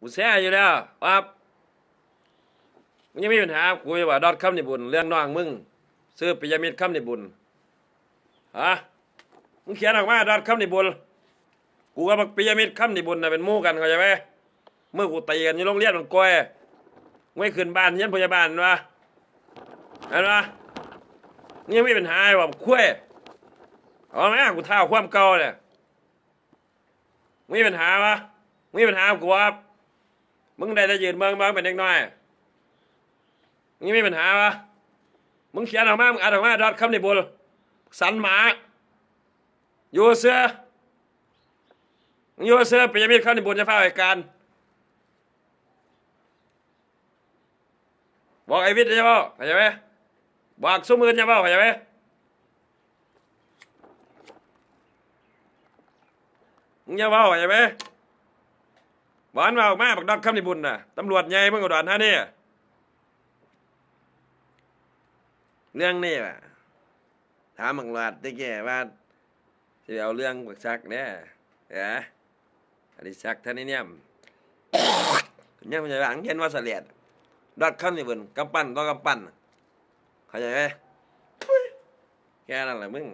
กูแซ่อยู่แล้วปั๊บมึงยังมีปัญหากูว่าดอดคำในบุญเรื่องน้องมึงซื้อปิยมิตรคำในบุญฮะมึงเขียนออกมาดอดคำในบุญกูกับปิยมิตรคำในบุญน่ะเป็นมู่กันเข้าใจไหมเมื่อกูตีกันอยู่โรงเรียนมันก้อยไม่ขึ้นบ้านเฮียนพยาบาลวะเห็นปะมึงยังมีปัญหาว่าคุ้ยเอาไหมกูเท่าความเก่าเนี่ยมึงมีปัญหาวะมึงมีปัญหากูวะ มึงได้แต่ยืนเมืองเมืองเป็นเด็กน้อยมึงยังมีปัญหาวะมึงเขียนออกมา มึงอ่านออกมาดอดคำในบุญสันหมาอยู่เสื้อมึงอยู่เสื้อปิยมิตรคำในบุญจะเฝ้าเหตุการณ์บอกไอวิทย์จะบอกเข้าใจไหมบอกสมือจะบอกเข้าใจไหมมึงจะบอกเข้าใจไหม หวานมาออกมาบักดอกคำนิบุญน่ะตำรวจใหญ่เมื่อก่อนฮะเนี่ยเรื่องนี้ว่ะถามบังหลาดตะแก่ว่าจะเอาเรื่องบักซักเนี่ยเอ๋อดิซักท่านนี่เนี่ยมเนี่ยมันจะหลังเห็นว่าเสลียดดอกคำนิบุญกำปั้นต้องกำปั้นเข้าใจไหมแค่นั้นแหละมึง